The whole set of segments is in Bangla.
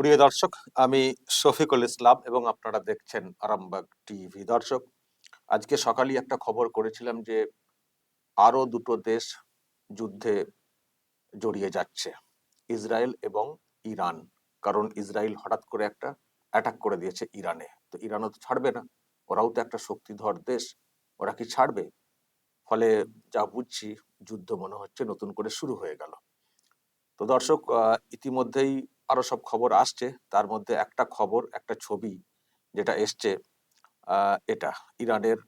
প্রিয় দর্শক, আমি শফিকুল ইসলাম এবং আপনারা দেখছেন আরামবাগ টিভি। দর্শক, আজকে সকালেই একটা খবর করেছিলাম যে আরও দুটো দেশ যুদ্ধে জড়িয়ে যাচ্ছে, ইসরায়েল এবং ইরান। কারণ ইসরায়েল হঠাৎ করে একটা অ্যাটাক করে দিয়েছে ইরানে। তো ইরানও তো ছাড়বে না, ওরাও তো একটা শক্তিধর দেশ, ওরা কি ছাড়বে? ফলে যা বুঝছি, যুদ্ধ মনে হচ্ছে নতুন করে শুরু হয়ে গেল। তো দর্শক ইতিমধ্যেই আরও সব খবর আসছে। তার মধ্যে একটা খবর, একটা ছবি যেটা এসছে এটা ইরানের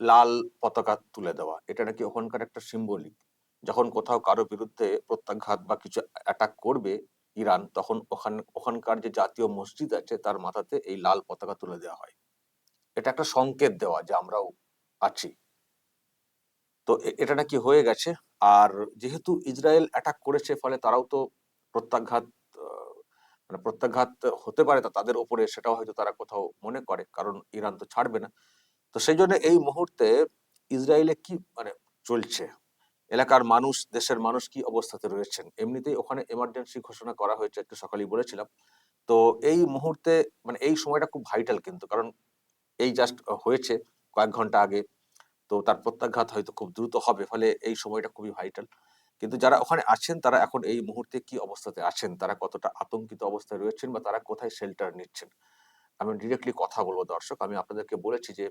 লাল পতাকা তুলে দেওয়া। এটা নাকি ওখানকার একটা সিম্বলিক যখন কোথাও কারও বিরুদ্ধে প্রত্যাঘাত বা কিছু অ্যাটাক করবে ইরান, তখন ওখান, ওখানকার যে জাতীয় মসজিদ আছে, তার মাথাতে এই লাল পতাকা তুলে দেওয়া হয়। এটা একটা সংকেত দেওয়া যে আমরাও আছি। তো এটা নাকি হয়ে গেছে। আর যেহেতু ইসরায়েল অ্যাটাক করেছে, ফলে তারাও তো প্রত্যাঘাত মানে প্রত্যাঘাত হতে পারে তাদের উপরে সেটাও হয়তো তারা কোথাও মনে করে, কারণ ইরান তো ছাড়বে না। তো সেই জন্য এই মুহূর্তে ইসরায়েলে কি মানে চলছে? এলাকার মানুষ, দেশের মানুষ কি অবস্থাতে রয়েছেন? এমনিতেই ওখানে এমার্জেন্সি ঘোষণা করা হয়েছে আজকে সকালেই বলেছিলাম। তো এই মুহূর্তে মানে এই সময়টা খুব ভাইটাল কিন্তু, কারণ এই জাস্ট হয়েছে কয়েক ঘণ্টা আগে। তো তার প্রত্যাঘাত হয়তো খুব দ্রুত হবে, ফলে এই সময়টা খুবই ভাইটাল কিন্তু যারা ওখানে আছেন, তারা এখন এই মুহূর্তে কি অবস্থাতে আছেন? তারা কতটা আতঙ্কিত অবস্থায় রয়েছেন বা তারা কোথায় শেল্টার নিচ্ছেন? আমি ডিরেক্টলি কথা বলব দর্শক। আমি আপনাদেরকে বলেছি যে,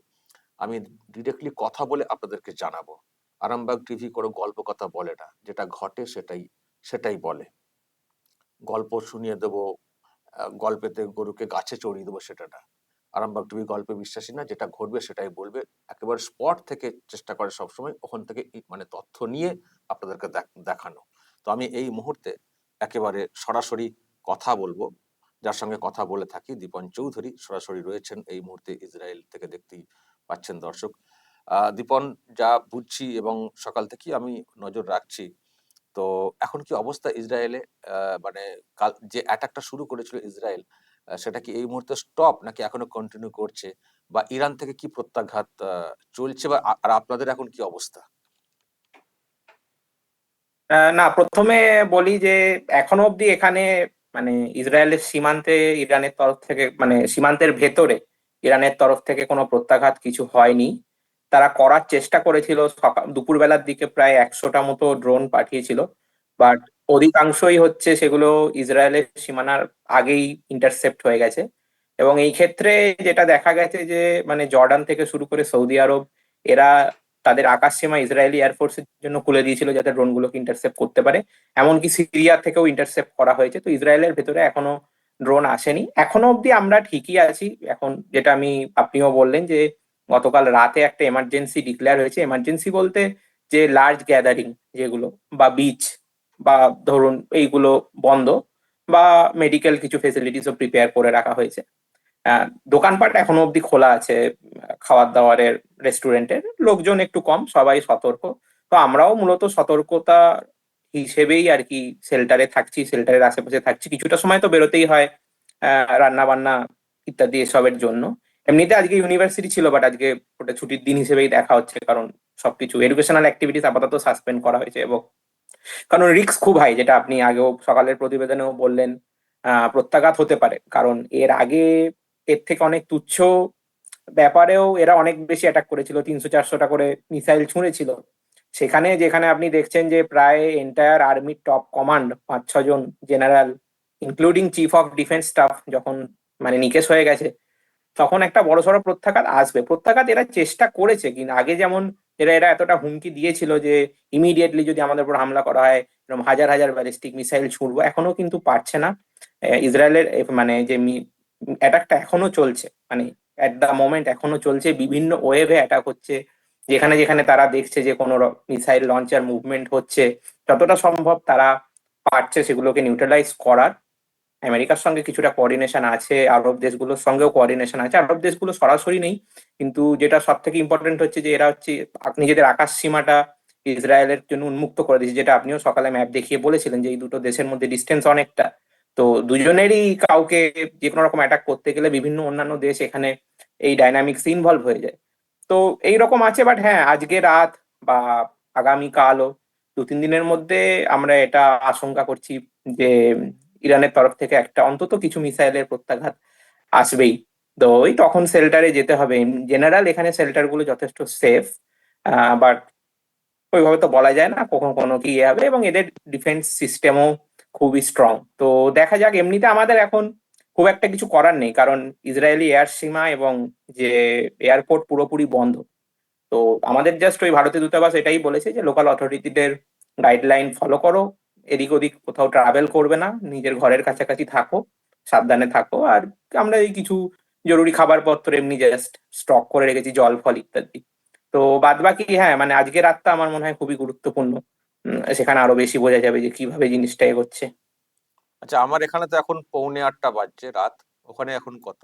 আমি ডিরেক্টলি কথা বলে আপনাদেরকে জানাব। আরামবাগ টিভি কোনো গল্প কথা বলে না। যেটা ঘটে সেটাই সেটাই বলে। গল্প শুনিয়ে দেবো গল্পেতে গরুকে গাছে চড়িয়ে দেবো সেটা না। আরামবাগ টিভি গল্পে বিশ্বাসী না, যেটা ঘটবে সেটাই বলবে। একেবারে স্পট থেকে চেষ্টা করে সবসময় ওখান থেকে মানে তথ্য নিয়ে আপনাদেরকে দেখ- দেখানো। তো আমি এই মুহূর্তে একেবারে সরাসরি কথা বলব। যার সঙ্গে কথা বলে থাকি দীপন চৌধুরী। সরাসরি রয়েছেন এই মুহূর্তে ইসরায়েল থেকে দেখতেই পাচ্ছেন দর্শক। দীপন, যা বুঝছি এবং সকাল থেকেই আমি নজর রাখছি, তো এখন কি অবস্থা ইসরায়েলে? মানে কাল, যে অ্যাটাকটা শুরু করেছিল ইসরায়েল সেটা কি এই মুহূর্তে স্টপ নাকি এখনও কন্টিনিউ করছে? বা ইরান থেকে কি প্রত্যাঘাত চলছে বা আর আপনাদের এখন কি অবস্থা? না, প্রথমে বলি যে এখনও অবধি এখানে মানে ইসরায়েলের সীমান্তে, ইরানের তরফ থেকে মানে সীমান্তের ভেতরে ইরানের তরফ থেকে কোনো প্রত্যাঘাত কিছু হয়নি। তারা করার চেষ্টা করেছিল সকাল, দুপুরবেলার দিকে প্রায় একশোটা মতো ড্রোন পাঠিয়েছিল। বাট অধিকাংশই হচ্ছে সেগুলো ইসরায়েলের সীমানার আগেই ইন্টারসেপ্ট হয়ে গেছে। এবং এই ক্ষেত্রে যেটা দেখা গেছে যে মানে জর্ডান থেকে শুরু করে সৌদি আরব, এরা তাদের আকাশ সীমা ইসরায়েলি এয়ারফোর্সের জন্য খুলে দিয়েছিল যাতে ড্রোনগুলোকে ইন্টারসেপ্ট করতে পারে। এমনকি সিরিয়া থেকেও ইন্টারসেপ্ট করা হয়েছে। তো ইসরায়েলের ভেতরে এখনও ড্রোন আসেনি। এখনও অবধি আমরা ঠিকই আছি। এখন যেটা আমি, আপনিও বললেন যে, গতকাল রাতে একটা এমার্জেন্সি ডিক্লেয়ার হয়েছে। এমার্জেন্সি বলতে যে লার্জ গ্যাদারিং যেগুলো বা বিচ বা ধরুন এইগুলো বন্ধ বা মেডিকেল কিছু ফেসিলিটিসও প্রিপেয়ার করে রাখা হয়েছে। দোকানপাট এখনও অবধি খোলা আছে খাওয়ার দাওয়ারের রেস্টুরেন্টের লোকজন একটু কম, সবাই সতর্ক। তো আমরাও মূলত সতর্কতা হিসেবেই আর কি শেল্টারে থাকছি শেল্টারের আশেপাশে থাকছি। কিছুটা সময় তো বেরোতেই হয় রান্না বান্না ইত্যাদি এসবের জন্য। এমনিতে আজকে ইউনিভার্সিটি ছিল বাট আজকে ওটা ছুটির দিন হিসেবেই দেখা হচ্ছে, কারণ সবকিছু এডুকেশনাল অ্যাক্টিভিটিস আপাতত সাসপেন্ড করা হয়েছে এবং কারণ রিস্ক খুব হাই যেটা আপনি আগেও সকালের প্রতিবেদনেও বললেন প্রত্যাঘাত হতে পারে। কারণ এর আগে এর থেকে অনেক তুচ্ছ ব্যাপারেও এরা অনেক বেশি অ্যাটাক করেছিল, তিনশো চারশোটা করে মিসাইল ছুঁড়েছিল। সেখানে যেখানে আপনি দেখছেন যে প্রায় এন্টায়ার আর্মির টপ কমান্ড পাঁচ ছজন general including chief of defence staff যখন মানে নিকেশ হয়ে গেছে, তখন একটা বড়সড় প্রত্যাঘাত আসবে। প্রত্যাঘাত এরা চেষ্টা করেছে, কিন্তু আগে যেমন এরা এরা এতটা হুমকি দিয়েছিল যে ইমিডিয়েটলি যদি আমাদের উপর হামলা করা হয়, এরকম হাজার হাজার ব্যালিস্টিক মিসাইল ছুড়বো, এখনও কিন্তু পারছে না। ইসরায়েলের মানে যে অ্যাটাকটা এখনও চলছে মানে অ্যাট দ্য মোমেন্ট এখনও চলছে, বিভিন্ন ওয়েভে অ্যাটাক হচ্ছে, যেখানে যেখানে তারা দেখছে যে কোনো মিসাইল লঞ্চার মুভমেন্ট হচ্ছে, যতটা সম্ভব তারা পারছে সেগুলোকে নিউট্রালাইজ করার। আমেরিকার সঙ্গে কিছুটা কোঅর্ডিনেশন আছে, আরব দেশগুলোর সঙ্গেও কোঅর্ডিনেশন আছে। আরব দেশগুলো সরাসরি নেই, কিন্তু যেটা সব থেকে ইম্পর্টেন্ট হচ্ছে যে এরা হচ্ছে নিজেদের আকাশ সীমাটা ইসরায়েলের জন্য উন্মুক্ত করে দিয়েছে, যেটা আপনিও সকালে ম্যাপ দেখিয়ে বলেছিলেন যে এই দুটো দেশের মধ্যে ডিস্টেন্স অনেকটা। তো দুজনেরই কাউকে যে কোনো রকম অ্যাটাক করতে গেলে বিভিন্ন অন্যান্য দেশ এখানে এই ডাইনামিক্স ইনভলভ হয়ে যায়। তো এইরকম আছে বাট হ্যাঁ আজকে রাত বা আগামী কালও দু তিন দিনের মধ্যে আমরা এটা আশঙ্কা করছি যে ইরানের তরফ থেকে একটা অন্তত কিছু মিসাইলের প্রত্যাঘাত আসবেই। তো ওই তখন শেল্টারে যেতে হবে। জেনারেল এখানে শেল্টারগুলো যথেষ্ট সেফ বাট ওইভাবে তো বলা যায় না কখন কোনো কি ইয়ে হবে এবং এদের ডিফেন্স সিস্টেমও খুবই স্ট্রং। তো দেখা যাক, এমনিতে আমাদের এখন খুব একটা কিছু করার নেই, কারণ ইসরায়েলি এয়ার সীমা এবং যে এয়ারপোর্ট পুরোপুরি বন্ধ। তো আমাদের জাস্ট ওই ভারতীয় দূতাবাস এটাই বলেছে যে লোকাল অথরিটিদের গাইডলাইন ফলো করো। এদিক ওদিক কোথাও ট্রাভেল করবে না নিজের ঘরের কাছাকাছি থাকো সাবধানে থাকো আর আমরা এই কিছু জরুরি খাবারপত্র এমনি জাস্ট স্টক করে রেখেছি জল ফল ইত্যাদি। তো বাদ বাকি হ্যাঁ মানে আজকে রাতটা আমার মনে হয় খুবই গুরুত্বপূর্ণ। সেখানে আরও বেশি বোঝা যাবে যে কীভাবে জিনিসটা এগোচ্ছে। আচ্ছা আমার এখানে তো এখন পৌনে আটটা বাজছে রাত ওখানে এখন কত?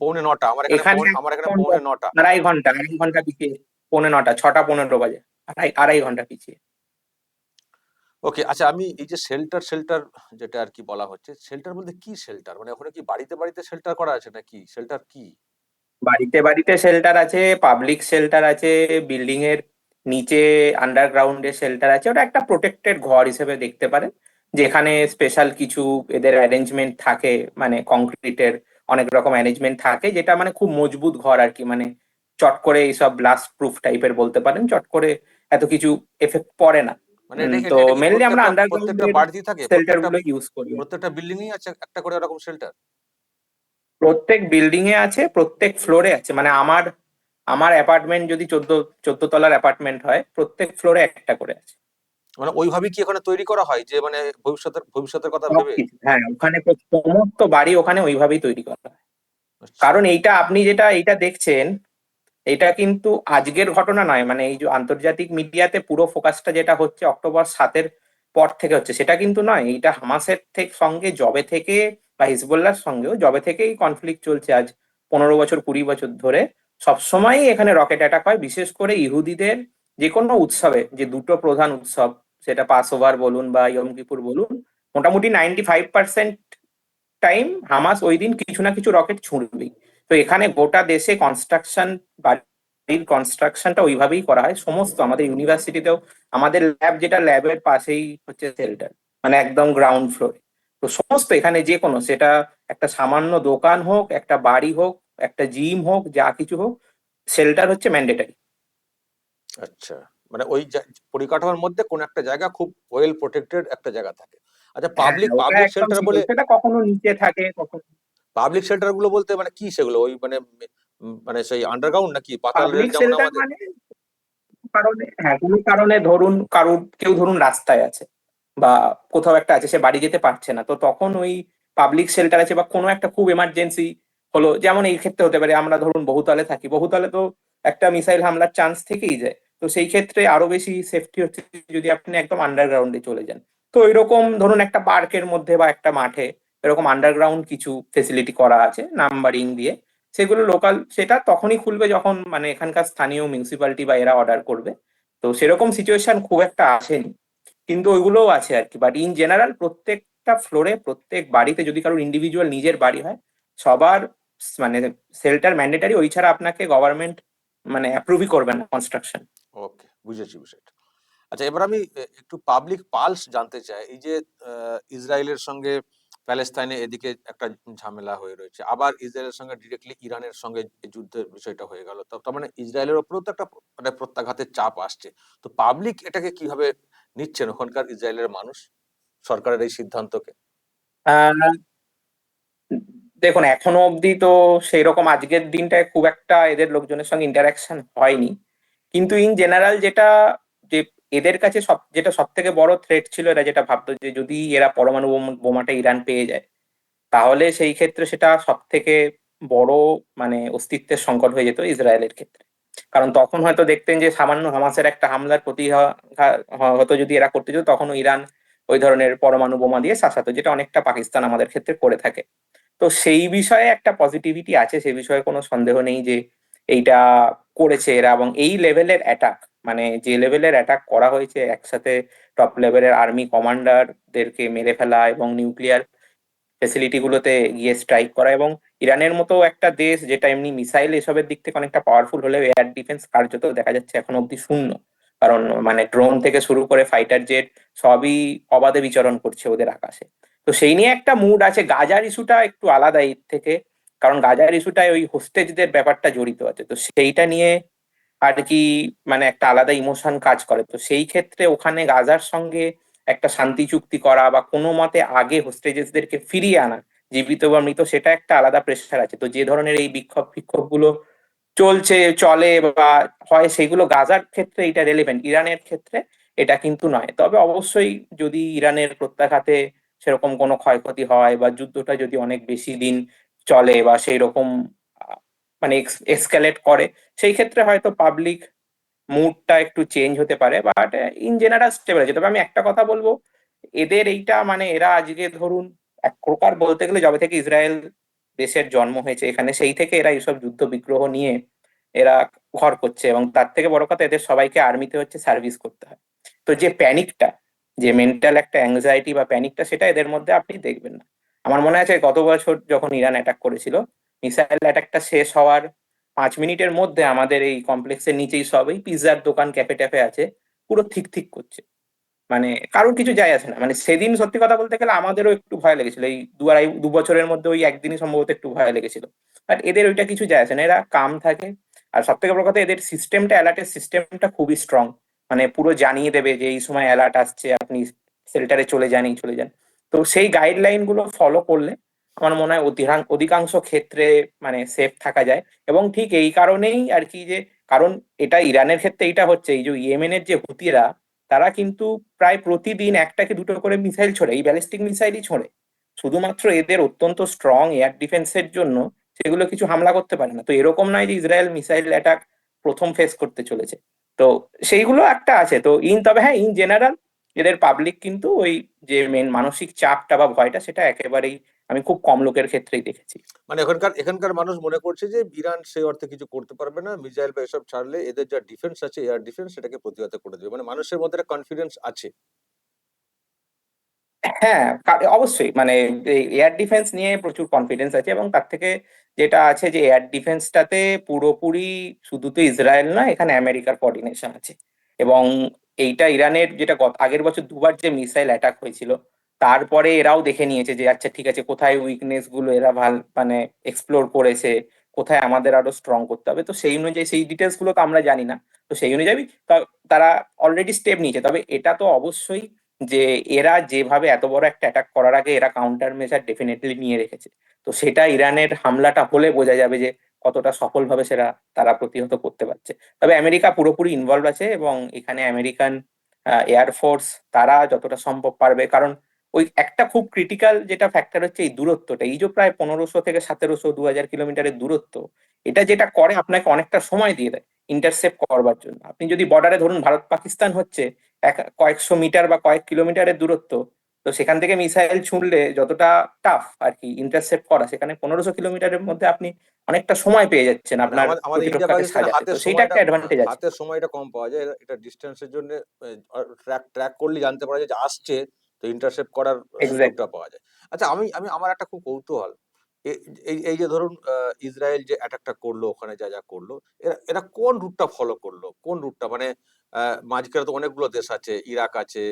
পৌনে নটা আমার এখানে আমার এখানে পৌনে নটা। আড়াই ঘণ্টা আড়াই ঘণ্টা পিছিয়ে পৌনে নটা ছটা পনেরো বাজে আড়াই আড়াই ঘণ্টা পিছিয়ে। ওকে আচ্ছা আমি এই যে শেল্টার শেল্টার যেটা আর কি বলা হচ্ছে শেল্টার বলতে কি শেল্টার মানে ওখানে কি বাড়িতে বাড়িতে শেল্টার করা আছে নাকি? শেল্টার কি? বাড়িতে বাড়িতে শেল্টার আছে পাবলিক শেল্টার আছে বিল্ডিং এর নিচে আন্ডারগ্রাউন্ডে শেল্টার আছে। ওটা একটা প্রোটেক্টেড ঘর হিসেবে দেখতে পারেন, যেখানে স্পেশাল কিছু এদের অ্যারেঞ্জমেন্ট থাকে মানে কংক্রিটের অনেক রকম অ্যারেঞ্জমেন্ট থাকে, যেটা মানে খুব মজবুত ঘর আর কি মানে চট করে এইসব ব্লাস্ট প্রুফ টাইপের বলতে পারেন, চট করে এত কিছু এফেক্ট পড়ে না। তো এটা- এটা কি mainly আমরা প্রত্যেকটা এর থাকে শেল্টার প্রত্যেকটা গুলো ইউজ করি। প্রত্যেকটা বিল্ডিং এই আছে একটা করে এরকম শেল্টার প্রত্যেক বিল্ডিং এ আছে প্রত্যেক ফ্লোরে আছে। মানে আমার আমার অ্যাপার্টমেন্ট যদি চোদ্দ চোদ্দ তলার অ্যাপার্টমেন্ট হয় প্রত্যেক ফ্লোরে একটা করে আছে। মানে ওইভাবে কি ওখানে তৈরি করা হয় যে মানে ভবিষ্যতের ভবিষ্যতের কথা ভেবে? হ্যাঁ ওখানে সমস্ত বাড়ি ওখানে ওইভাবেই তৈরি করা হয়। আচ্ছা। কারণ এইটা আপনি যেটা এইটা দেখছেন এটা কিন্তু আজকের ঘটনা নয় মানে এই যে আন্তর্জাতিক মিডিয়াতে পুরো ফোকাসটা যেটা হচ্ছে অক্টোবর সাতের পর থেকে হচ্ছে, সেটা কিন্তু নয় এটা হামাসের থেকে সঙ্গে জবে থেকে বা হিজবুল্লাহর সঙ্গেও জবে থেকেই কনফ্লিক্ট চলছে আজ পনেরো বছর, কুড়ি বছর ধরে। সবসময়ই এখানে রকেট অ্যাটাক হয়, বিশেষ করে ইহুদিদের যে কোনো উৎসবে, যে দুটো প্রধান উৎসব, সেটা পাস ওভার বলুন বা ইয়ম কিপুর বলুন, মোটামুটি ninety five percent time Hamas ওই দিন কিছু না কিছু রকেট ছুঁড়বেই। তো এখানে গোটা দেশে কনস্ট্রাকশন বাড়ির কনস্ট্রাকশনটা ওইভাবেই করা হয়। সমস্ত আমাদের ইউনিভার্সিটিতেও আমাদের ল্যাব যেটা ল্যাবের পাশেই হচ্ছে শেল্টার মানে একদম গ্রাউন্ড ফ্লোরে তো সমস্ত এখানে যে কোনো সেটা একটা সামান্য দোকান হোক একটা বাড়ি হোক একটা জিম হোক যা কিছু হোক শেল্টার হচ্ছে ম্যান্ডেটারি আচ্ছা মানে ওই পরিকাঠামোর মধ্যে কোন একটা জায়গা খুব ওয়েল প্রোটেক্টেড একটা জায়গা থাকে। আচ্ছা পাবলিক পাবলিক শেল্টার বলে সেটা কখনো নিচে থাকে কখনো পাবলিক শেল্টারগুলো বলতে মানে কি সেগুলো? ওই মানে মানে সেই আন্ডারগ্রাউন্ড নাকি পাতাল রেল যেমন আমাদের? মানে কারণে হ্যাঁ কোনো কারণে ধরুন কারুর কেউ ধরুন রাস্তায় আছে বা কোথাও একটা আছে সে বাড়ি যেতে পারছে না তো তখন ওই পাবলিক শেল্টার আছে বা কোনো একটা খুব এমার্জেন্সি হলো যেমন এই ক্ষেত্রে হতে পারে আমরা ধরুন বহুতলে থাকি বহুতলে তো একটা মিসাইল হামলার চান্স থেকেই যায় তো সেই ক্ষেত্রে আরও বেশি সেফটি হচ্ছে যদি আপনি একদম আন্ডারগ্রাউন্ডে চলে যান তো এরকম ধরুন একটা পার্কের মধ্যে বা একটা মাঠে এরকম আন্ডারগ্রাউন্ড কিছু ফেসিলিটি করা আছে নাম্বারিং দিয়ে। সেগুলো লোকাল সেটা তখনই খুলবে যখন মানে এখানকার স্থানীয় মিউনিসিপ্যালিটি বা এরা অর্ডার করবে। তো সেরকম সিচুয়েশন খুব একটা আসেনি। কিন্তু ওইগুলোও আছে আর কি। বাট ইন জেনারেল প্রত্যেকটা ফ্লোরে প্রত্যেক বাড়িতে যদি কারোর ইন্ডিভিজুয়াল নিজের বাড়ি হয়, সবার মানে শেল্টার ম্যান্ডেটারি ওই ছাড়া আপনাকে গভর্নমেন্ট মানে অ্যাপ্রুভই করবে না কনস্ট্রাকশন ওকে বুঝেছি বিষয়টা। আচ্ছা এবার আমি একটু পাবলিক পালস জানতে চাই। এই যে ইসরায়েলের সঙ্গে প্যালেস্তাইনে এদিকে একটা ঝামেলা হয়ে রয়েছে। আবার ইসরায়েলের সঙ্গে ডিরেক্টলি ইরানের সঙ্গে যুদ্ধের বিষয়টা হয়ে গেল। তার মানে ইসরায়েলের ওপরেও তো একটা মানে প্রত্যাঘাতের চাপ আসছে। তো পাবলিক এটাকে কীভাবে নিচ্ছেন ওখানকার ইসরায়েলের মানুষ সরকারের এই সিদ্ধান্তকে? দেখুন, এখনও অবধি তো সেই রকম আজকের দিনটায় খুব একটা এদের লোকজনের সঙ্গে ইন্টারাকশন হয়নি। কিন্তু ইন জেনারেল যেটা যে এদের কাছে সব, যেটা সব থেকে বড় থ্রেট ছিল এরা যেটা ভাবতো যে যদি এরা পরমাণু বোমাটা ইরান পেয়ে যায়, তাহলে সেই ক্ষেত্রে সেটা সব থেকে বড় মানে অস্তিত্বের সংকট হয়ে যেত ইসরায়েলের ক্ষেত্রে। কারণ তখন হয়তো দেখতেন যে সামান্য হামাসের একটা হামলার প্রতিঘাত হয়তো যদি এরা করতে যেত তখন ইরান ওই ধরনের পরমাণু বোমা দিয়ে শাসাতো, যেটা অনেকটা পাকিস্তান আমাদের ক্ষেত্রে করে থাকে। তো সেই বিষয়ে একটা পজিটিভিটি আছে, সে বিষয়ে কোনো সন্দেহ নেই যে এইটা করেছে এরা এবং এই লেভেলের অ্যাটাক মানে যে লেভেলের অ্যাটাক করা হয়েছে একসাথে টপ লেভেলের আর্মি কমান্ডারদেরকে মেরে ফেলা এবং নিউক্লিয়ার ফেসিলিটি গুলোতে গিয়ে স্ট্রাইক করা এবং ইরানের মতো একটা দেশ যেটা এমনি মিসাইল এসবের দিক থেকে অনেকটা পাওয়ারফুল হলেও এয়ার ডিফেন্স কার্যত দেখা যাচ্ছে এখন অব্দি শূন্য। কারণ মানে ড্রোন থেকে শুরু করে ফাইটার জেট সবই অবাধে বিচরণ করছে ওদের আকাশে। তো সেই নিয়ে একটা মুড আছে। গাজার ইস্যুটা একটু আলাদা এর থেকে। কারণ গাজার ইস্যুটায় ওই হোস্টেজদের ব্যাপারটা জড়িত আছে। তো সেইটা নিয়ে আর কি মানে একটা আলাদা ইমোশন কাজ করে। তো সেই ক্ষেত্রে ওখানে গাজার সঙ্গে একটা শান্তি চুক্তি করা বা কোনো মতে আগে হোস্টেজেসদেরকে ফিরিয়ে আনা, জীবিত বা মৃত, সেটা একটা আলাদা প্রেশার আছে। তো যে ধরনের এই বিক্ষোভ বিক্ষোভগুলো চলছে, চলে বা হয়, সেগুলো গাজার ক্ষেত্রে এটা রেলেভেন্ট ইরানের ক্ষেত্রে এটা কিন্তু নয়। তবে অবশ্যই যদি ইরানের প্রত্যাঘাতে সেরকম কোনো ক্ষয়ক্ষতি হয় বা যুদ্ধটা যদি অনেক বেশি দিন চলে বা সেই রকম মানে এক্সকালেট করে। সেই ক্ষেত্রে হয়তো পাবলিক মুডটা একটু চেঞ্জ হতে পারে বাট ইন জেনারেল স্টেবল আছে। তবে আমি একটা কথা বলব, এদের এইটা মানে এরা আজকে ধরুন, এক প্রকার বলতে গেলে যবে থেকে ইসরায়েল দেশের জন্ম হয়েছে, এখানে সেই থেকে এরা এইসব যুদ্ধ বিগ্রহ নিয়ে এরা ঘর করছে এবং তার থেকে বড় কথা এদের সবাইকে আর্মিতে হচ্ছে সার্ভিস করতে হয়। তো যে প্যানিকটা যে মেন্টাল একটা অ্যাংজাইটি বা প্যানিকটা সেটা এদের মধ্যে আপনি দেখবেন না। আমার মনে আছে গত বছর যখন ইরান অ্যাটাক করেছিল মিসাইল অ্যাটাকটা শেষ হওয়ার পাঁচ মিনিটের মধ্যে আমাদের এই কমপ্লেক্সের নিচেই সবই পিৎজার দোকান ক্যাফে ট্যাফে আছে, পুরো ঠিক ঠিক করছে। মানে কারোর কিছু যায় আসে না। মানে সেদিন সত্যি কথা বলতে গেলে আমাদেরও একটু ভয় লেগেছিল। এই দু আড়াই, দু বছরের মধ্যে ওই একদিনই সম্ভবত একটু ভয় লেগেছিল। বাট এদের ওইটা কিছু যায় আসে না। এরা কাম থাকে। আর সব থেকে বড় কথা, এদের সিস্টেমটা অ্যালার্টের সিস্টেমটা খুবই স্ট্রং মানে পুরো জানিয়ে দেবে যে এই সময় অ্যালার্ট আসছে, আপনি সেল্টারে চলে যান, এই চলে যান। তো সেই গাইডলাইনগুলো ফলো করলে আমার মনে হয় অধিকাং- অধিকাংশ ক্ষেত্রে মানে সেফ থাকা যায়। এবং ঠিক এই কারণেই আর কি যে, কারণ এটা ইরানের ক্ষেত্রে এটা হচ্ছে, এই যে ইয়েমেনের যে হুতিরা, তারা কিন্তু প্রায় প্রতিদিন একটা কি দুটো করে মিসাইল ছোড়ে, এই ব্যালিস্টিক মিসাইলই ছোড়ে। শুধুমাত্র এদের অত্যন্ত স্ট্রং এয়ার ডিফেন্সের জন্য সেগুলো কিছু হামলা করতে পারে না। তো এরকম নয় যে ইসরায়েল মিসাইল অ্যাটাক প্রথম ফেস করতে চলেছে। তো সেইগুলো একটা আছে। তো ইন তবে হ্যাঁ ইন জেনারেল এদের পাবলিক কিন্তু ওই যে মেন মানসিক চাপটা বা ভয়টা সেটা একেবারেই আমি খুব কম লোকের ক্ষেত্রেই দেখেছি। মানে এখানকার এখানকার মানুষ মনে করছে যে ইরান সেই অর্থে কিছু করতে পারবে না মিসাইল বা এসব ছাড়লে এদের যা ডিফেন্স আছে এয়ার ডিফেন্স সেটাকে প্রতিহত করে দেবে। মানে মানুষের মধ্যে একটা কনফিডেন্স আছে। হ্যাঁ অবশ্যই। মানে এয়ার ডিফেন্স নিয়ে প্রচুর কনফিডেন্স আছে এবং তার থেকে যেটা আছে যে এয়ার ডিফেন্সটাতে পুরোপুরি শুধু তো ইসরায়েল নয় এখানে আমেরিকার কোঅর্ডিনেশন আছে। এবং এইটা ইরানের যেটা আগের বছর দুবার যে মিসাইল অ্যাটাক হয়েছিল, তারপরে এরাও দেখে নিয়েছে যে আচ্ছা ঠিক আছে, কোথায় উইকনেসগুলো এরা ভালো মানে এক্সপ্লোর করেছে, কোথায় আমাদের আরও স্ট্রং করতে হবে। তো সেই অনুযায়ী, সেই ডিটেলসগুলো তো আমরা জানি না। তো সেই অনুযায়ী তারা অলরেডি স্টেপ নিয়েছে। তবে এটা তো অবশ্যই যে, এরা যেভাবে এত বড় একটা অ্যাটাক করার আগে এরা কাউন্টার মেজার ডেফিনেটলি নিয়ে রেখেছে। তো সেটা ইরানের হামলাটা হলে বোঝা যাবে যে কতটা সফলভাবে সেটা তারা প্রতিহত করতে পারছে। তবে আমেরিকা পুরোপুরি ইনভলভ আছে এবং এখানে আমেরিকান এয়ারফোর্স তারা যতটা সম্ভব পারবে। কারণ ওই একটা খুব ক্রিটিক্যাল যেটা ফ্যাক্টর হচ্ছে এই দূরত্বটা। এই যে প্রায় পনেরোশো থেকে সতেরোশো দু হাজার কিলোমিটারের দূরত্ব, এটা যেটা করে আপনাকে অনেকটা সময় দিয়ে দেয় ইন্টারসেপ্ট করবার জন্য। আপনি যদি বর্ডারে ধরুন ভারত পাকিস্তান হচ্ছে, এক কয়েকশো মিটার বা কয়েক কিলোমিটারের দূরত্ব তো সেখান থেকে মিসাইল ছুঁড়লে যতটা টাফ আর কি ইন্টারসেপ্ট করা সেখানে পনেরোশো কিলোমিটারের মধ্যে আপনি অনেকটা সময় পেয়ে যাচ্ছেন মানে আপনার সেইটা একটা অ্যাডভান্টেজ আছে। হাতের সময়টা কম পাওয়া যায়। এটা- ডিস্টেন্সের জন্য ট্র্যাক ট্র্যাক করলে জানতে পারা যায় যে আসছে তো ইন্টারসেপ্ট করার. সুযোগটা পাওয়া যায়। আচ্ছা আমি আমি আমার একটা খুব কৌতূহল। এই এই যে ধরুন ইসরায়েল যে অ্যাটাকটা করল ওখানে যা যা করল এরা এরা কোন রুটটা ফলো করল? কোন রুটটা মানে মাঝখানে তো অনেকগুলো দেশ আছে ইরাক আছে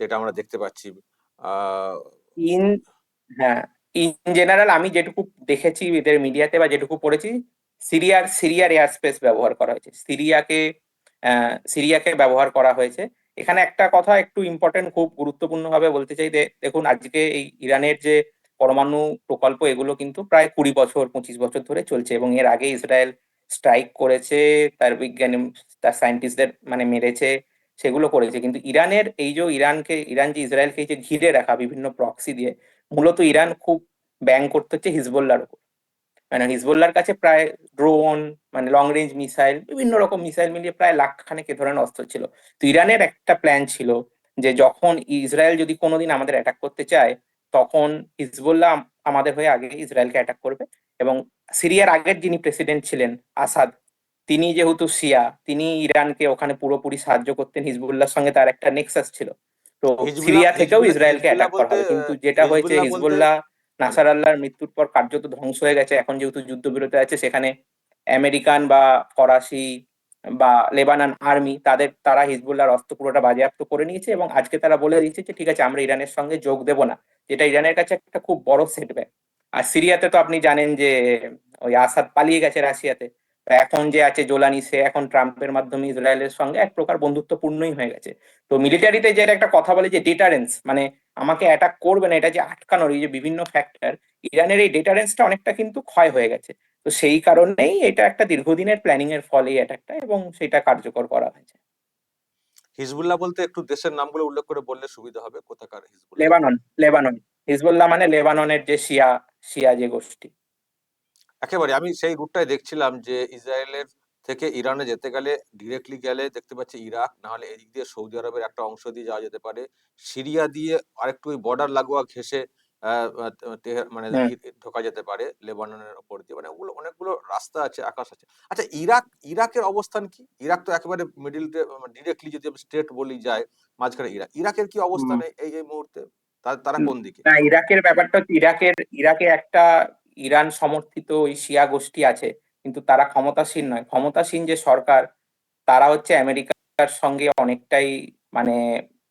যেটা আমরা দেখতে পাচ্ছি। ইন হ্যাঁ ইন জেনারেল আমি যেটুকু দেখেছি এদের মিডিয়াতে বা যেটুকু পড়েছি সিরিয়ার সিরিয়ার এয়ার স্পেস ব্যবহার করা হয়েছে। সিরিয়াকে সিরিয়াকে ব্যবহার করা হয়েছে। এখানে একটা কথা একটু ইম্পর্টেন্ট খুব গুরুত্বপূর্ণ ভাবে বলতে চাই দেখুন, আজকে এই ইরানের যে পরমাণু প্রকল্প, এগুলো কিন্তু প্রায় কুড়ি বছর, পঁচিশ বছর ধরে চলছে এবং এর আগে ইসরায়েল স্ট্রাইক করেছে, তার বিজ্ঞানী, তার সায়েন্টিস্টদের মানে মেরেছে সেগুলো করেছে। কিন্তু ইরানের এই যে ইরানকে, ইরান যে ইসরায়েলকে যে ঘিরে রাখা বিভিন্ন প্রক্সি দিয়ে, মূলত ইরান খুব ব্যাং করতে হচ্ছে হিজবুল্লাহর উপর মানে হিজবুল্লাহর কাছে প্রায় ড্রোন মানে লং রেঞ্জ মিসাইল বিভিন্ন রকম মিসাইল মিলিয়ে প্রায় লাখ খানেক এ ধরনের অস্ত্র ছিল। তো ইরানের একটা প্ল্যান ছিল যে যখন ইসরায়েল যদি কোনোদিন আমাদের অ্যাটাক করতে চায়, তখন হিজবুল্লাহ আমাদের হয়ে আগে ইসরায়েলকে অ্যাটাক করবে। এবং সিরিয়ার আগের যিনি প্রেসিডেন্ট ছিলেন, আসাদ তিনি যেহেতু শিয়া তিনি ইরানকে ওখানে পুরোপুরি সাহায্য করতেন হিজবুল্লাহর সঙ্গে তার একটা নেক্সাস ছিল। তো সিরিয়া থেকেও ইসরায়েলকে অ্যাটাক করা হবে কিন্তু যেটা হয়েছে হিজবুল্লাহ নাসার আল্লাহর মৃত্যুর পর কার্যত ধ্বংস হয়ে গেছে। এখন যেহেতু যুদ্ধবিরতি আছে সেখানে আমেরিকান বা ফরাসি বা লেবানন আর্মি তাদের তারা হিজবুল্লাহর অস্ত্র পুরোটা বাজেয়াপ্ত করে নিয়েছে এবং আজকে তারা বলে দিয়েছে যে ঠিক আছে আমরা ইরানের সঙ্গে যোগ দেব না। যেটা ইরানের কাছে একটা খুব বড় সেটব্যাক আর সিরিয়াতে তো আপনি জানেন যে ওই আসাদ পালিয়ে গেছে রাশিয়াতে। এখন যে আছে জোলানি সে এখন ট্রাম্পের মাধ্যমে ইসরায়েলের সঙ্গে এক প্রকার বন্ধুত্বপূর্ণই হয়ে গেছে। তো মিলিটারিতে যে একটা কথা বলে যে ডেটারেন্স মানে আমাকে অ্যাটাক করবে না এটা যে আটকানোর এই যে বিভিন্ন ফ্যাক্টর ইরানের এই ডেটারেন্সটা অনেকটা কিন্তু ক্ষয় হয়ে গেছে। তো সেই কারণেই এটা একটা দীর্ঘদিনের প্ল্যানিং এর ফলে এই অ্যাটাকটা এবং সেটা কার্যকর করা হয়েছে। হিজবুল্লাহ বলতে একটু দেশের নামগুলো উল্লেখ করে বললে সুবিধা হবে কোথাকার হিজবুল্লাহ? Lebanon Lebanon. হিজবুল্লাহ মানে লেবাননের যে শিয়া শিয়া যে গোষ্ঠী। একেবারে আমি সেই রুটটাই দেখছিলাম যে ইসরায়েলের থেকে ইরানে যেতে গেলে ডিরেক্টলি গেলে দেখতে পাচ্ছি ইরাক না হলে এদিক দিয়ে সৌদি আরবের একটা অংশ দিয়ে যাওয়া যেতে পারে। সিরিয়া দিয়ে আরেকটু ওই বর্ডার লাগোয়া ঘেসে মানে ঢোকা যেতে পারে লেবাননের ওপর দিয়ে। মানে ওগুলো অনেকগুলো রাস্তা আছে আকাশ আছে। আচ্ছা ইরাক ইরাকের অবস্থান কি? ইরাক তো একেবারে মিডিল ডিরেক্টলি যদি স্টেট বলি যায় মাঝখানে ইরাক। ইরাকের কি অবস্থান এই এই মুহূর্তে? তারা কোন দিকে? ইরাকের ব্যাপারটা হচ্ছে ইরাকের ইরাকে একটা ইরান সমর্থিত ওই শিয়া গোষ্ঠী আছে, কিন্তু তারা ক্ষমতাসীন নয়। ক্ষমতাসীন যে সরকার, তারা হচ্ছে আমেরিকার সঙ্গে অনেকটাই মানে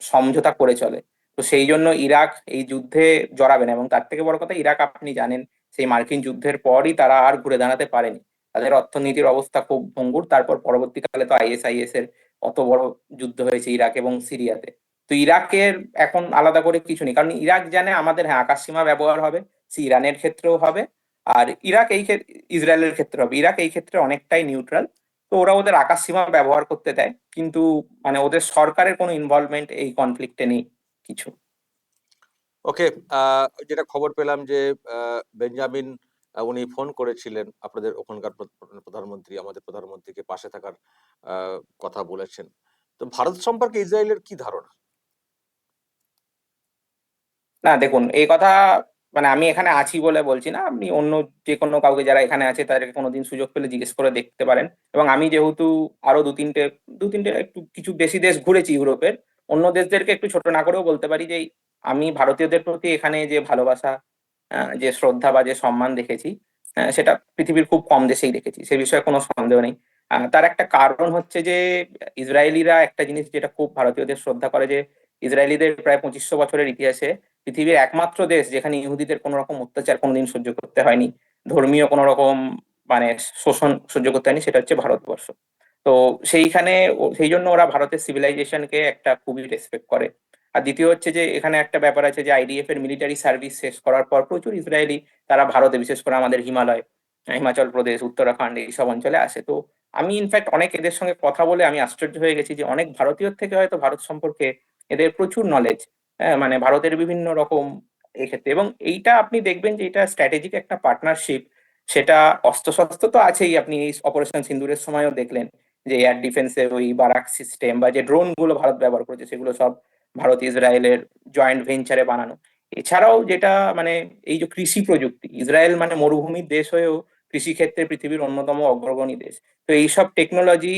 সমঝোতা করে চলে। তো সেই জন্য ইরাক এই যুদ্ধে জড়াবে না। এবং তার থেকে বড় কথা, ইরাক আপনি জানেন, সেই মার্কিন যুদ্ধের পরই তারা আর ঘুরে দাঁড়াতে পারেনি। তাদের অর্থনীতির অবস্থা খুব ভঙ্গুর। তারপর পরবর্তীকালে তো আইএসআইএস এর অত বড় যুদ্ধ হয়েছে ইরাক এবং সিরিয়াতে। তো ইরাকের এখন আলাদা করে কিছু নেই। কারণ ইরাক জানে আমাদের হ্যাঁ আকাশ সীমা ব্যবহার হবে, সে ইরানের ক্ষেত্রেও হবে, আর ইরাক এই ক্ষেত্রে, ইসরায়েলের ক্ষেত্রে হবে। ইরাক এই ক্ষেত্রে অনেকটাই নিউট্রাল তো ওরা ওদের আকাশ সীমা ব্যবহার করতে দেয়, কিন্তু মানে ওদের সরকারের কোনো ইনভলভমেন্ট এই কনফ্লিক্টে নেই কিছু। ওকে যেটা খবর পেলাম যে বেঞ্জামিন উনি ফোন করেছিলেন আপনাদের ওখানকার প্র- প্রধানমন্ত্রী, আমাদের প্রধানমন্ত্রীকে পাশে থাকার কথা বলেছেন। তো ভারত সম্পর্কে ইসরায়েলের কি ধারণা? না, দেখুন, এই কথা মানে আমি এখানে আছি বলে বলছি না। আপনি অন্য যে কোনো কাউকে যারা এখানে আছে, তাদেরকে কোনোদিন সুযোগ পেলে জিজ্ঞেস করে দেখতে পারেন। এবং আমি যেহেতু আরও দু তিনটে দু তিনটে একটু কিছু বেশি দেশ ঘুরেছি ইউরোপের, অন্য দেশদেরকে একটু ছোট না করেও বলতে পারি যে, আমি ভারতীয়দের প্রতি এখানে যে ভালোবাসা যে শ্রদ্ধা বা যে সম্মান দেখেছি সেটা পৃথিবীর খুব কম দেশেই দেখেছি। সে বিষয়ে কোনো সন্দেহ নেই। তার একটা কারণ হচ্ছে যে, ইসরায়েলিরা একটা জিনিস যেটা খুব ভারতীয়দের শ্রদ্ধা করে যে ইসরায়েলিদের প্রায় পঁচিশশো বছরের ইতিহাসে পৃথিবীর একমাত্র দেশ যেখানে ইহুদিদের কোনো রকম অত্যাচার কোনোদিন সহ্য করতে হয়নি। ধর্মীয় কোনো রকম মানে শোষণ সহ্য করতে হয়নি, সেটা হচ্ছে ভারতবর্ষ। তো সেইখানে সেই জন্য ওরা ভারতের সিভিলাইজেশনকে একটা খুবই রেসপেক্ট করে। আর দ্বিতীয় হচ্ছে যে, এখানে একটা ব্যাপার আছে যে আইডিএফ এর মিলিটারি সার্ভিস শেষ করার পর প্রচুর ইসরায়েলি তারা ভারতে, বিশেষ করে আমাদের হিমালয়, হিমাচল প্রদেশ, উত্তরাখণ্ড এইসব অঞ্চলে আসে। তো আমি ইনফ্যাক্ট অনেক এদের সঙ্গে কথা বলে আমি আশ্চর্য হয়ে গেছি যে, অনেক ভারতীয় থেকে হয়তো ভারত সম্পর্কে এদের প্রচুর নলেজ হ্যাঁ মানে ভারতের বিভিন্ন রকম এক্ষেত্রে এবং এইটা আপনি দেখবেন যে এটা স্ট্র্যাটেজিক একটা পার্টনারশিপ সেটা অস্ত্রশস্ত্র তো আছেই। আপনি এই অপারেশন সিন্দুরের সময়ও দেখলেন যে এয়ার ডিফেন্সের ওই বারাক সিস্টেম বা যে ড্রোনগুলো ভারত ব্যবহার করেছে, সেগুলো সব ভারত ইসরায়েলের জয়েন্ট ভেঞ্চারে বানানো। এছাড়াও যেটা মানে এই যে কৃষি প্রযুক্তি, ইসরায়েল মানে মরুভূমির দেশ হয়েও কৃষি ক্ষেত্রে পৃথিবীর অন্যতম অগ্রগণী দেশ। তো এইসব টেকনোলজি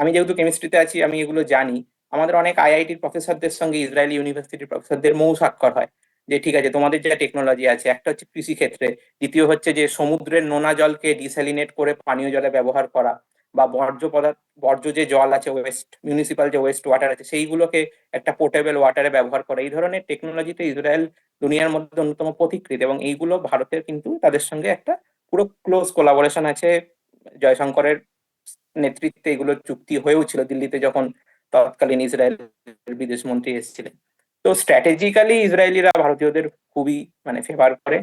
আমি যেহেতু কেমিস্ট্রিতে আছি, আমি এগুলো জানি। আমাদের অনেক আইআইটির প্রফেসরদের সঙ্গে, ইসরায়েলি ইউনিভার্সিটির প্রফেসরদের মৌ স্বাক্ষর হয় যে, ঠিক আছে, তোমাদের যা টেকনোলজি আছে, একটা হচ্ছে কৃষি ক্ষেত্রে, দ্বিতীয় হচ্ছে যে, সমুদ্রের নোনা জলকে ডিস্যালিনেট করে পানীয় জলে ব্যবহার করা বা বর্জ্য পদার্থ, বর্জ্য যে জল আছে ওয়েস্ট মিউনিসিপাল যে ওয়েস্ট ওয়াটার আছে, সেইগুলোকে একটা পোর্টেবল ওয়াটারে ব্যবহার করা। এই ধরনের টেকনোলজিতে ইসরায়েল দুনিয়ার মধ্যে অন্যতম পথিকৃত এবং এইগুলো ভারতের কিন্তু তাদের সঙ্গে একটা পুরো ক্লোজ কোলাবোরেশন আছে। জয়শঙ্করের নেতৃত্বে এগুলো চুক্তি হয়েও ছিল দিল্লিতে যখন তৎকালীন ইসরায়েলের বিদেশ মন্ত্রী এসেছিলেন। তো স্ট্র্যাটেজিক্যালি ইসরায়েলিরা ভারতীয়দের খুবই মানে ফেভার করে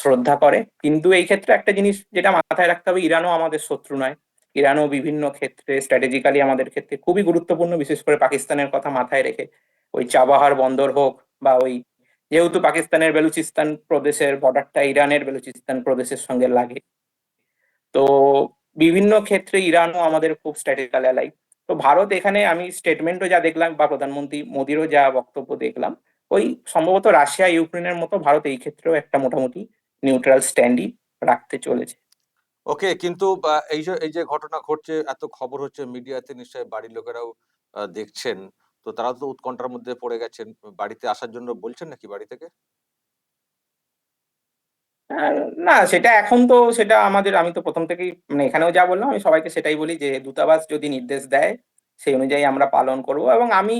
শ্রদ্ধা করে। কিন্তু এই ক্ষেত্রে একটা জিনিস যেটা মাথায় রাখতে হবে, ইরানও আমাদের শত্রু নয়। ইরানও বিভিন্ন ক্ষেত্রে স্ট্র্যাটেজিক্যালি আমাদের ক্ষেত্রে খুবই গুরুত্বপূর্ণ, বিশেষ করে পাকিস্তানের কথা মাথায় রেখে। ওই চাবাহার বন্দর হোক বা ওই যেহেতু পাকিস্তানের বেলুচিস্তান প্রদেশের বর্ডারটা ইরানের বেলুচিস্তান প্রদেশের সঙ্গে লাগে। তো বিভিন্ন ক্ষেত্রে ইরানও আমাদের খুব স্ট্র্যাটেজিক্যাল অ্যালাই তো ভারত এখানে আমি স্টেটমেন্টও যা দেখলাম বা প্রধানমন্ত্রী মোদিরও যা বক্তব্য দেখলাম, ওই সম্ভবত রাশিয়া, ইউক্রেনের মতো ভারত এই ক্ষেত্রেও একটা মোটামুটি নিউট্রাল স্ট্যান্ডই রাখতে চলেছে। ওকে, কিন্তু এই যে এই যে ঘটনা ঘটছে, এত খবর হচ্ছে মিডিয়াতে নিশ্চয়ই বাড়ির লোকেরাও দেখছেন। তো তারা তো উৎকণ্ঠার মধ্যে পড়ে গেছেন। বাড়িতে আসার জন্য বলছেন নাকি বাড়ি থেকে? না, সেটা এখন তো সেটা আমাদের, আমি তো প্রথম থেকেই মানে এখানেও যা বললাম, আমি সবাইকে সেটাই বলি যে দূতাবাস যদি নির্দেশ দেয়, সেই অনুযায়ী আমরা পালন করব। এবং আমি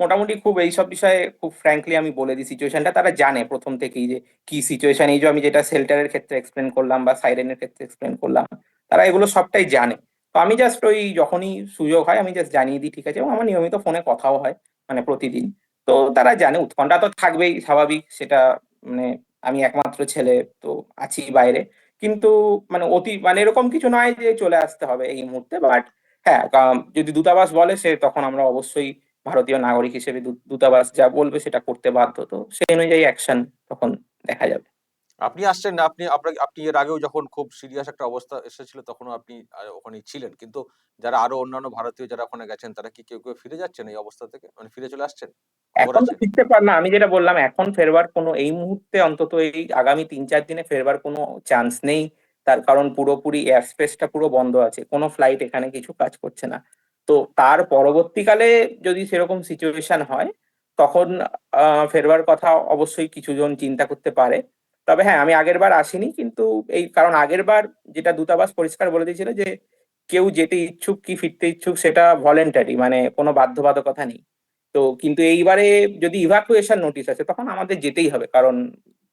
মোটামুটি খুব এইসব বিষয়ে খুব ফ্র্যাঙ্কলি আমি বলে দিই সিচুয়েশনটা তারা জানে প্রথম থেকেই যে কি সিচুয়েশন এই যে আমি যেটা শেল্টারের ক্ষেত্রে এক্সপ্লেন করলাম বা সাইরেনের ক্ষেত্রে এক্সপ্লেন করলাম, তারা এগুলো সবটাই জানে। তো আমি জাস্ট ওই যখনই সুযোগ হয়, আমি জাস্ট জানিয়ে দিই, ঠিক আছে? এবং আমার নিয়মিত ফোনে কথাও হয় মানে প্রতিদিন। তো তারা জানে, উৎকণ্ঠা তো থাকবেই, স্বাভাবিক, সেটা মানে আমি একমাত্র ছেলে, তো আছি বাইরে। কিন্তু মানে অতি মানে এরকম কিছু নয় যে চলে আসতে হবে এই মুহূর্তে বাট হ্যাঁ যদি দূতাবাস বলে, সে তখন আমরা অবশ্যই ভারতীয় নাগরিক হিসেবে দূতাবাস যা বলবে সেটা করতে বাধ্য। তো সেই অনুযায়ী অ্যাকশন তখন দেখা যাবে। আপনি আসছেন না আপনি আপনাকে আপনি এর আগেও যখন খুব সিরিয়াস একটা অবস্থা এসেছিল তখনও আপনি আহ, ওখানেই ছিলেন। কিন্তু যারা আরও অন্যান্য ভারতীয় যারা ওখানে গেছেন তারা কি কেউ কেউ ফিরে যাচ্ছেন এই অবস্থা থেকে? মানে ফিরে চলে আসছেন? এখন তো ফিরতে পার না আমি যেটা বললাম এখন ফেরবার কোনো এই মুহূর্তে অন্তত এই আগামী তিন চার দিনে ফেরবার কোনো চান্স নেই। তার কারণ পুরোপুরি এয়ার স্পেসটা পুরো বন্ধ আছে কোনো ফ্লাইট এখানে কিছু কাজ করছে না। তো তার পরবর্তীকালে যদি সেরকম সিচুয়েশন হয় তখন ফেরবার কথা অবশ্যই কিছুজন চিন্তা করতে পারে। তবে হ্যাঁ আমি আগের বার আসিনি, কিন্তু এই কারণ আগের বার যেটা দূতাবাস পরিষ্কার বলে দিয়েছিল যে কেউ যেতে ইচ্ছুক কি ফিরতে ইচ্ছুক সেটা ভলেন্টারি মানে কোনো বাধ্যবাধকতা নেই। তো কিন্তু এইবারে যদি ইভাকুয়েশন নোটিশ আছে তখন আমাদের যেতেই হবে, কারণ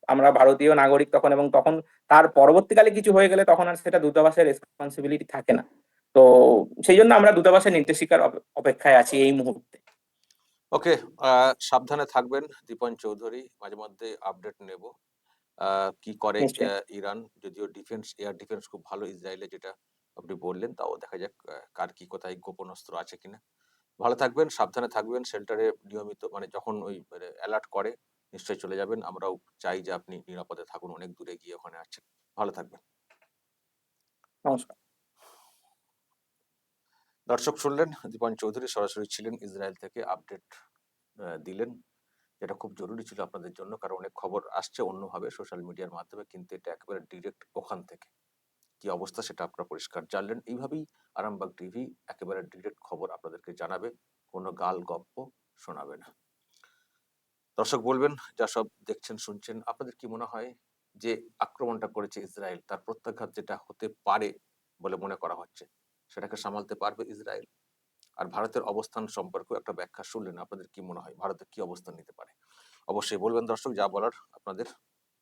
আমরা ভারতীয় নাগরিক তখন এবং তখন তার পরবর্তীকালে কিছু হয়ে গেলে তখন আর সেটা দূতাবাসের রেসপন্সিবিলিটি থাকে না। তো সেই জন্য আমরা দূতাবাসের নির্দেশিকার অপে- অপেক্ষায় আছি এই মুহূর্তে। ওকে সাবধানে থাকবেন দীপন চৌধুরী, মাঝে মধ্যে আপডেট নেব। কি করে ইরান? যদিও ডিফেন্স এয়ার ডিফেন্স খুব ভালো ইসরায়েলে যেটা আপনি বললেন তাও দেখা যাক কার কি কোথায় গোপন অস্ত্র আছে কিনা। ভালো থাকবেন সাবধানে থাকবেন শেল্টারে নিয়মিত মানে যখন ওই অ্যালার্ট করে নিশ্চয়ই চলে যাবেন। আমরাও চাই যে আপনি নিরাপদে থাকুন অনেক দূরে গিয়ে ওখানে আছেন। ভালো থাকবেন। নমস্কার। দর্শক শুনলেন দীপন চৌধুরী সরাসরি ছিলেন ইসরায়েল থেকে আপডেট দিলেন। যেটা খুব জরুরি ছিল আপনাদের জন্য কারণ অনেক খবর আসছে অন্যভাবে সোশ্যাল মিডিয়ার মাধ্যমে, কিন্তু এটা একেবারে ডিরেক্ট ওখান থেকে। কি অবস্থা সেটা আপনারা পরিষ্কার জানলেন। এইভাবেই আরামবাগ টিভি একেবারে ডিরেক্ট খবর আপনাদেরকে জানাবে, কোনো গাল গপ্প শোনাবে না। দর্শক বলবেন, যা সব দেখছেন, শুনছেন, আপনাদের কি মনে হয় যে আক্রমণটা করেছে ইসরায়েল? তার প্রত্যাঘাত যেটা হতে পারে বলে মনে করা হচ্ছে, সেটাকে সামালতে পারবে ইসরায়েল? আর ভারতের অবস্থান সম্পর্কেও একটা ব্যাখ্যা শুনলেন, আপনাদের কি মনে হয়? ভারতের কি অবস্থান নিতে পারে? অবশ্যই বলবেন দর্শক, যা বলার আপনাদের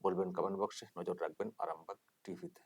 বলবেন কমেন্ট বক্সে নজর রাখবেন আরামবাগ টিভিতে